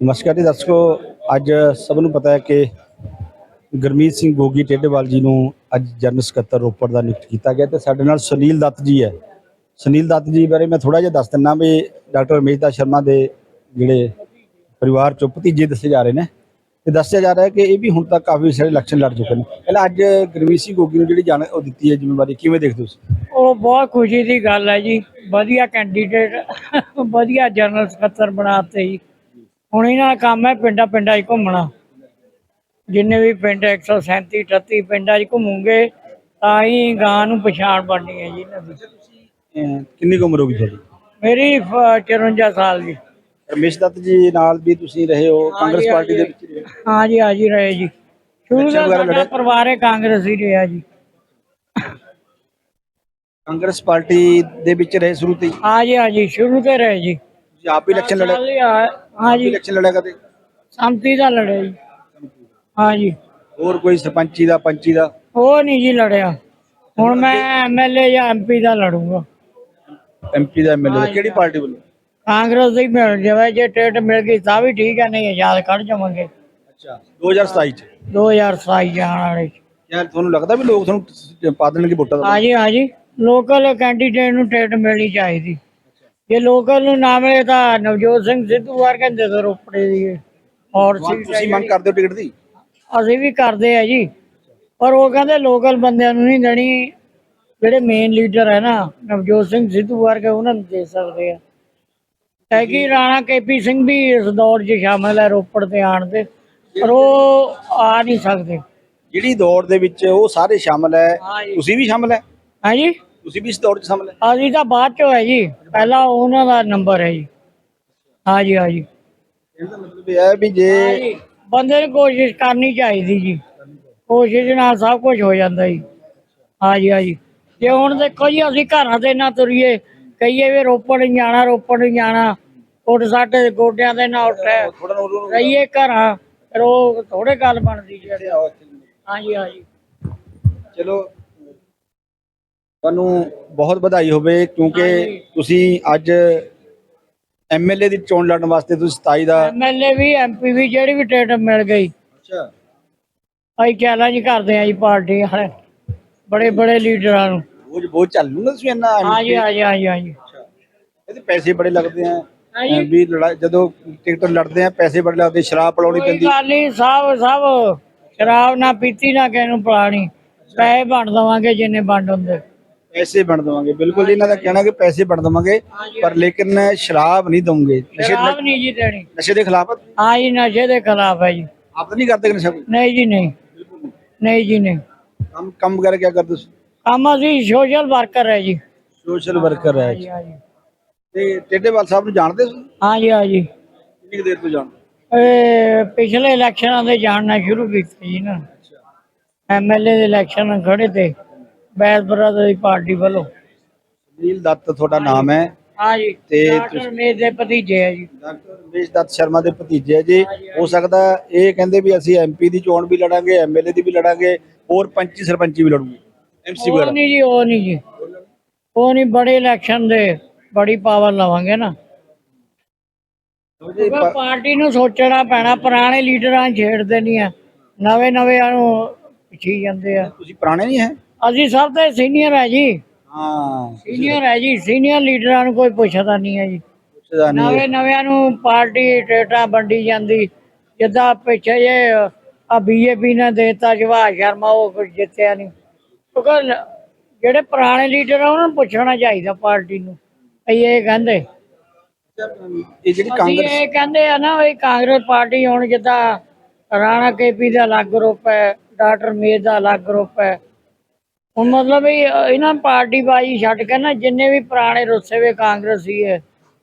ਨਮਸਕਾਰ ਜੀ ਦਰਸ਼ਕੋ, ਅੱਜ ਸਭ ਨੂੰ ਪਤਾ ਹੈ ਕਿ ਗੁਰਮੀਤ ਸਿੰਘ ਗੋਗੀ ਟੇਡੇਵਾਲ ਜੀ ਨੂੰ ਅੱਜ ਜਨਰਲ ਸਕੱਤਰ ਰੋਪੜ ਦਾ ਨਿਯੁਕਤ ਕੀਤਾ ਗਿਆ ਤੇ ਸਾਡੇ ਨਾਲ ਸੁਨੀਲ ਦੱਤ ਜੀ ਹੈ। ਸੁਨੀਲ ਦੱਤ ਜੀ ਬਾਰੇ ਮੈਂ ਥੋੜਾ ਜਿਹਾ ਦੱਸ ਦਿੰਨਾ ਵੀ ਡਾਕਟਰ ਅਮੇਸ਼ਦਾ ਸ਼ਰਮਾ ਦੇ ਜਿਹੜੇ ਪਰਿਵਾਰ ਚੋਂ ਭਤੀਜੇ ਦੱਸੇ ਜਾ ਰਹੇ ਨੇ ਤੇ ਦੱਸਿਆ ਜਾ ਰਿਹਾ ਹੈ ਕਿ ਇਹ ਵੀ ਹੁਣ ਤੱਕ ਕਾਫੀ ਸਾਰੇ ਇਲੈਕਸ਼ਨ ਲੜ ਚੁੱਕੇ ਨੇ। ਪਹਿਲਾਂ ਅੱਜ ਗੁਰਮੀਤ ਸਿੰਘ ਗੋਗੀ ਨੂੰ ਜਿਹੜੀ ਜਾਣ ਉਹ ਦਿੱਤੀ ਹੈ, ਜ਼ਿੰਮੇਵਾਰੀ ਕਿਵੇਂ ਦੇਖਦੇ ਹੋ ਤੁਸੀਂ? ਉਹ ਬਹੁਤ ਖੁਸ਼ੀ ਦੀ ਗੱਲ ਹੈ ਜੀ, ਵਧੀਆ ਕੈਂਡੀਡੇਟ ਵਧੀਆ ਜਨਰਲ ਸਕੱਤਰ ਬਣਾਤੇ ਜੀ। ਹੁਣ ਇਹਨਾਂ ਦਾ ਕੰਮ ਹੈ ਪਿੰਡਾਂ ਪਿੰਡਾਂ 'ਚ ਘੁੰਮਣਾ। ਜਿੰਨੇ ਵੀ ਪਿੰਡ 137 38 ਪਿੰਡਾਂ 'ਚ ਘੁੰਮੂਗੇ ਤਾਂ ਹੀ ਗਾਂ ਨੂੰ ਪਛਾਣ ਬਣਨੀ ਹੈ ਜੀ ਇਹਨਾਂ ਦੀ। ਕਿੰਨੀ ਕੁ ਉਮਰ ਹੋ ਗਈ ਤੁਹਾਡੀ? ਮੇਰੀ ਫ- 54 ਸਾਲ ਜੀ ਰਮੇਸ਼ ਦੱਤ ਜੀ ਨਾਲ ਵੀ ਤੁਸੀਂ ਰਹੇ ਹੋ ਕਾਂਗਰਸ ਪਾਰਟੀ ਦੇ ਵਿੱਚ ਰਹੇ ਹੋ। ਹਾਂ ਜੀ ਹਾਜੀ ਰਹੇ ਜੀ। ਸ਼ੁਰੂ Election ਤੋਂ ਵਗੈਰਾ ਸਾਡਾ ਲੜਿਆ? ਪਰਿਵਾਰ ਹੈ ਕਾਂਗਰਸੀ ਰਿਹਾ ਜੀ। ਕਾਂਗਰਸ ਪਾਰਟੀ ਦੇ ਵਿੱਚ ਰਹੇ ਸ਼ੁਰੂ ਤੋਂ ਹੀ? ਹਾਂ ਜੀ ਹਾਂਜੀ ਸ਼ੁਰੂ ਤੋਂ ਰਹੇ ਜੀ। ਤੁਸੀਂ ਆਪ ਹੀ ਇਲੈਕਸ਼ਨ ਲੜਿਆ? ਚੱਲ ਰਿਹਾ ਹੈ। ਹਾਂ ਜੀ। ਇਲੈਕਸ਼ਨ ਲੜਿਆ ਕਦੇ? ਸੰਮਤੀ ਦਾ ਲੜਿਆ ਜੀ। ਹਾਂ ਜੀ। ਹੋਰ ਕੋਈ ਸਰਪੰਚੀ ਦਾ ਪੰਚੀ ਦਾ? ਉਹ ਨਹੀਂ ਜੀ ਲੜਿਆ। ਹੁਣ ਮੈਂ ਐਮਐਲਏ ਜਾਂ ਐਮਪੀ ਦਾ ਲੜੂੰਗਾ। ਐਮਪੀ ਦਾ ਐਮਐਲਏ ਦਾ। ਕਿਹੜੀ ਪਾਰਟੀ ਵੱਲੋਂ? ਕਾਂਗਰਸ ਦੀ ਮਿਲ ਜਾਵੇ ਜੇ ਟਿਕਟ ਮਿਲ ਗਈ ਤਾਂ ਵੀ ਠੀਕ ਹੈ ਨਹੀਂ ਆਜ਼ਾਦ ਕੱਢ ਜਾਵਾਂਗੇ। ਅੱਛਾ 2027 ਚ? 2027 ਜਾਣ ਵਾਲੇ 'ਚ। ਯਾਰ ਤੁਹਾਨੂੰ ਲੱਗਦਾ ਵੀ ਲੋਕ ਤੁਹਾਨੂੰ ਪਾ ਦੇਣਗੇ ਵੋਟਾਂ ਦਾ? ਹਾਂਜੀ ਹਾਂਜੀ ਲੋਕਲ ਕੈਂਡੀਡੇਟ ਨੂੰ ਟਿਕਟ ਮਿਲਣੀ ਚਾਹੀਦੀ। ਜੇ ਲੋਕਲ ਨੂੰ ਨਾ ਮਿਲੇ ਤਾਂ ਨਵਜੋਤ ਸਿੰਘ ਸਿੱਧੂ ਵਰਗੇ ਦੇ ਦੋ ਰੋਪੜੇ ਦੀ ਔਰ ਸੀਟ ਤੁਸੀਂ ਮੰਗ ਕਰਦੇ ਹੋ ਟਿਕਟ ਦੀ? ਅਸੀਂ ਵੀ ਕਰਦੇ ਆ ਜੀ। ਪਰ ਉਹ ਕਹਿੰਦੇ ਲੋਕਲ ਬੰਦਿਆਂ ਨੂੰ ਨਹੀਂ ਦੇਣੀ। ਜਿਹੜੇ ਮੇਨ ਲੀਡਰ ਹੈ ਨਾ ਨਵਜੋਤ ਸਿੰਘ ਸਿੱਧੂ ਵਰਗੇ ਉਹਨਾਂ ਨੂੰ ਦੇ ਸਕਦੇ ਆ। ਹੈ ਕਿ ਰਾਣਾ ਕੇਪੀ ਸਿੰਘ ਵੀ ਇਸ ਦੌਰ 'ਚ ਸ਼ਾਮਲ ਹੈ ਰੋਪੜ ਤੇ ਆਣ ਤੇ। ਪਰ ਉਹ ਆ ਨਹੀਂ ਸਕਦੇ। ਜਿਹੜੀ ਦੌੜ ਦੇ ਵਿੱਚ ਉਹ ਸਾਰੇ ਸ਼ਾਮਲ ਹੈ। ਤੁਸੀਂ ਵੀ ਸ਼ਾਮਲ ਹੈ? ਹਾਂਜੀ ਤੁਸੀਂ ਵੀ ਇਸ ਦੌੜ 'ਚ ਸ਼ਾਮਲ ਹੈ? ਅਸੀਂ ਤਾਂ ਬਾਅਦ 'ਚੋਂ ਹੈ ਜੀ। ਪਹਿਲਾਂ ਉਹਨਾਂ ਦਾ ਨੰਬਰ ਹੈ ਜੀ। ਹਾਂਜੀ ਹਾਂਜੀ। ਇਹਦਾ ਮਤਲਬ ਇਹ ਹੈ ਵੀ ਜੇ ਬੰਦੇ ਨੂੰ ਕੋਸ਼ਿਸ਼ ਕਰਨੀ ਚਾਹੀਦੀ ਜੀ। ਕੋਸ਼ਿਸ਼ ਨਾਲ ਸਭ ਕੁਝ ਹੋ ਜਾਂਦਾ ਜੀ। ਹਾਂਜੀ ਹਾਂਜੀ। ਜੇ ਹੁਣ ਦੇਖੋ ਜੀ ਅਸੀਂ ਘਰਾਂ ਦੇ ਨਾ ਤੁਰੀਏ ਕਹੀਏ ਵੀ ਰੋਪੜ ਜਾਣਾ ਰੋਪੜ ਜਾਣਾ। ਉੱਠ ਸਾਡੇ ਗੋਡਿਆਂ ਦੇ ਨਾਲ ਉੱਠ ਥੋੜਾ ਨੂੰ ਰਹੀਏ ਘਰਾਂ ਫਿਰ ਉਹ ਥੋੜੇ ਗੱਲ ਬਣਦੀ ਜੀ। ਹਾਂਜੀ ਹਾਂਜੀ। ਚਲੋ ਤੁਹਾਨੂੰ ਬਹੁਤ ਵਧਾਈ ਹੋਵੇ ਕਿਉਂਕਿ। ਤੁਸੀਂ ਅੱਜ ਐਮਐਲਏ ਦੀ ਚੋਣ ਲੜਨ ਵਾਸਤੇ ਤੁਸੀਂ 27 ਦਾ ਐਮਐਲਏ ਵੀ ਐਮਪੀ ਵੀ ਜਿਹੜੀ ਵੀ ਟਿਕਟ ਮਿਲ ਗਈ। ਅੱਛਾ। ਅਸੀਂ ਚੈਲੰਜ ਕਰਦੇ ਹਾਂ ਜੀ ਪਾਰਟੀ ਵਾਲੇ। ਬੜੇ ਬੜੇ ਲੀਡਰਾਂ ਨੂੰ। ਬੋਝ ਬੋਝ ਚੱਲ ਲੂਗਾ ਤੁਸੀਂ ਇੰਨਾ ਹਾਂਜੀ ਹਾਂਜੀ ਹਾਂਜੀ ਹਾਂਜੀ। ਇਹਦੇ ਪੈਸੇ ਬੜੇ ਲੱਗਦੇ ਆ। ਵੀ ਲੜਾਈ ਜਦੋਂ ਟਿਕਟ ਲੜਦੇ ਆ ਪੈਸੇ ਬੜੇ ਲੱਗਦੇ ਸ਼ਰਾਬ ਪਲਾਉਣੀ ਪੈਂਦੀ। ਗੱਲ ਨਹੀਂ ਸਭ ਸਭ। ਸ਼ਰਾਬ ਨਾ ਪੀਤੀ ਨਾ ਕਿਸੇ ਨੂੰ ਪਿਲਾਣੀ। ਪੈਸੇ ਵੰਡ ਦਵਾਂਗੇ ਜਿੰਨੇ ਵੰਡ ਹੁੰਦੇ। ਪੈਸੇ ਬਣ ਦਵਾਂਗੇ। ਬਿਲਕੁਲ ਜੀ, ਇਹਨਾਂ ਦਾ ਕਹਿਣਾ ਕਿ ਪੈਸੇ ਬਣ ਦਵਾਂਗੇ ਪਰ ਲੇਕਿਨ ਸ਼ਰਾਬ ਨਹੀਂ ਦਵਾਂਗੇ ਨਸ਼ੇ ਸ਼ਰਾਬ ਨਹੀਂ ਜੀ ਦੇਣੀ। ਨਸ਼ੇ ਦੇ ਖਿਲਾਫ? ਹਾਂ ਜੀ ਨਸ਼ੇ ਦੇ ਖਿਲਾਫ ਹੈ ਜੀ। ਆਪ ਤਾਂ ਨਹੀਂ ਕਰਦੇ ਨਸ਼ਾ ਕੋਈ? ਨਹੀਂ ਜੀ ਨਹੀਂ। ਨਹੀਂ। ਜੀ ਨਹੀਂ। ਕੰਮ ਕੰਮ ਵਗੈਰਾ ਕੀ ਕਰਦੇ ਤੁਸੀਂ? ਕੰਮ ਅਸੀਂ ਸੋਸ਼ਲ ਵਰਕਰ ਹੈ ਜੀ। ਸੋਸ਼ਲ ਵਰਕਰ ਹੈ ਹਾਂਜੀ ਤੇ ਟੇਡੇਵਾਲ ਸਾਹਿਬ ਨੂੰ ਜਾਣਦੇ ਹੋ ਹਾਂਜੀ ਹਾਂਜੀ। ਕਿੰਨੀ ਕੁ ਦੇਰ ਤੋਂ ਜਾਣਦੇ? ਪਿਛਲੇ ਇਲੈਕਸ਼ਨਾਂ ਦੇ ਜਾਣਨਾ ਸ਼ੁਰੂ ਕੀਤਾ ਜੀ ਨਾ। ਐਮਐਲਏ ਦੇ ਇਲੈਕਸ਼ਨ ਖੜੇ ਤੇ। ਬੈਸ ਬਰਾਦਰ ਦੀ ਪਾਰਟੀ ਵੱਲੋਂ। ਨੀਲ ਦੱਤ ਤੁਹਾਡਾ ਨਾਮ ਹੈ। ਹਾਂਜੀ ਤੇ ਡਾਕਟਰ ਮੇਜ ਦੇ ਭਤੀਜੇ ਹੈ ਜੀ। ਡਾਕਟਰ ਰਮੇਸ਼ ਦੱਤ ਸ਼ਰਮਾ ਦੇ ਭਤੀਜੇ ਆ ਜੀ। ਹੋ ਸਕਦਾ ਇਹ ਕਹਿੰਦੇ ਵੀ ਅਸੀਂ ਐਮਪੀ ਦੀ ਚੋਣ ਵੀ ਲੜਾਂਗੇ ਐਮਐਲਏ ਦੀ ਵੀ ਲੜਾਂਗੇ ਹੋਰ ਪੰਚੀ ਸਰਪੰਚੀ ਵੀ ਲੜੂਗੇ। ਐਮਸੀ ਵਗੈਰਾ। ਨਹੀਂ ਜੀ ਉਹ ਨਹੀਂ ਜੀ। ਉਹ ਨਹੀਂ ਬੜੇ ਇਲੈਕਸ਼ਨ ਦੇ ਬੜੀ ਪਾਵਰ ਲਵਾਂਗੇ ਨਾ। ਪਾਰਟੀ ਨੂੰ ਸੋਚਣਾ ਪੈਣਾ ਪੁਰਾਣੇ ਲੀਡਰਾਂ ਛੇੜਦੇ ਨਹੀਂ ਆ। ਨਵੇਂ ਨਵੇਂ ਨੂੰ ਪਿੱਛੇ ਜਾਂਦੇ ਆ। ਤੁਸੀਂ ਪੁਰਾਣੇ ਨਹੀਂ ਹੈ? ਅਸੀਂ ਸਭ ਤੋਂ ਸੀਨੀਅਰ ਹੈ ਜੀ। ਹਾਂ ਸੀਨੀਅਰ ਹੈ ਜੀ ਸੀਨੀਅਰ ਲੀਡਰਾਂ ਨੂੰ ਕੋਈ ਪੁੱਛਦਾ ਨਹੀਂ ਹੈ ਜੀ। ਪੁੱਛਦਾ ਨਹੀਂ। ਨਵੇਂ ਨਵਿਆਂ ਨੂੰ ਪਾਰਟੀ ਟੇਟਾ ਵੰਡੀ ਜਾਂਦੀ। ਜਿੱਦਾਂ ਪਿੱਛੇ ਜੇ ਆ ਬੀਜੇਪੀ ਨੇ ਦੇਤਾ ਜਵਾਹਰ ਸ਼ਰਮਾ ਉਹ ਕੁਝ ਜਿੱਤਿਆ ਨਹੀਂ। ਕਿਉਂਕਿ ਜਿਹੜੇ ਪੁਰਾਣੇ ਲੀਡਰ ਆ ਉਹਨਾਂ ਨੂੰ ਪੁੱਛਣਾ ਚਾਹੀਦਾ ਪਾਰਟੀ ਨੂੰ ਅਸੀਂ ਇਹ ਕਹਿੰਦੇ। ਇਹ ਜਿਹੜੀ ਕਾਂਗਰਸ ਇਹ ਕਹਿੰਦੇ ਆ ਨਾ ਵੀ ਕਾਂਗਰਸ ਪਾਰਟੀ ਹੁਣ ਜਿੱਦਾਂ ਰਾਣਾ ਕੇਪੀ ਦਾ ਅਲੱਗ ਗਰੁੱਪ ਹੈ ਡਾਕਟਰ ਮੇਜ ਦਾ ਅਲੱਗ ਗਰੁੱਪ ਹੈ। ਹੁਣ ਮਤਲਬ ਵੀ ਇਹਨਾਂ ਪਾਰਟੀ ਬਾਜੀ ਛੱਡ ਕੇ ਨਾ ਜਿੰਨੇ ਵੀ ਪੁਰਾਣੇ ਰੁੱਸੇ ਹੋਏ ਕਾਂਗਰਸੀ ਹੈ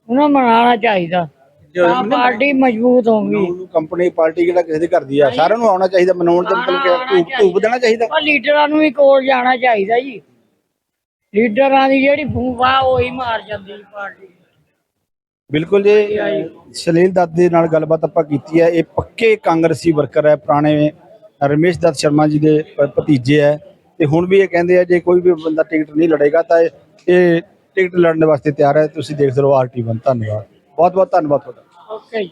ਉਹਨਾਂ ਮਨਾਉਣਾ ਚਾਹੀਦਾ। ਤਾਂ ਪਾਰਟੀ ਮਜ਼ਬੂਤ ਹੋਊਗੀ ਕੰਪਨੀ ਪਾਰਟੀ ਜਿਹੜਾ ਕਿਸੇ ਦੇ ਘਰ ਦੀ ਆ ਸਾਰਿਆਂ ਨੂੰ ਆਉਣਾ ਚਾਹੀਦਾ ਮਨਾਉਣ ਦਾ ਮਤਲਬ ਕਿ ਧੂਪ ਧੂਪ ਦੇਣਾ ਚਾਹੀਦਾ। ਪਰ ਲੀਡਰਾਂ ਨੂੰ ਵੀ ਕੋਲ ਜਾਣਾ ਚਾਹੀਦਾ ਜੀ। ਲੀਡਰਾਂ ਦੀ ਜਿਹੜੀ ਫੂਫਾ ਉਹੀ ਮਾਰ ਜਾਂਦੀ ਪਾਰਟੀ। ਬਿਲਕੁਲ ਜੀ ਸੁਨੀਲ ਦੱਤ ਦੇ ਨਾਲ ਗੱਲਬਾਤ ਆਪਾਂ ਕੀਤੀ ਹੈ। ਇਹ ਪੱਕੇ ਕਾਂਗਰਸੀ ਵਰਕਰ ਹੈ ਪੁਰਾਣੇ ਰਮੇਸ਼ ਦੱਤ ਸ਼ਰਮਾ ਜੀ ਦੇ ਭਤੀਜੇ ਹੈ। ਤੇ ਹੁਣ ਵੀ ਇਹ ਕਹਿੰਦੇ ਆ, ਜੇ ਕੋਈ ਵੀ ਬੰਦਾ ਟਿਕਟ ਨਹੀਂ ਲੜੇਗਾ ਤਾਂ ਇਹ ਟਿਕਟ ਲੜਨ ਵਾਸਤੇ ਤਿਆਰ ਹੈ। ਤੁਸੀਂ ਦੇਖਦੇ ਰਹੋ ਆਰਟੀ1 ਧੰਨਵਾਦ। ਬਹੁਤ ਬਹੁਤ ਧੰਨਵਾਦ ਤੁਹਾਡਾ। ਓਕੇ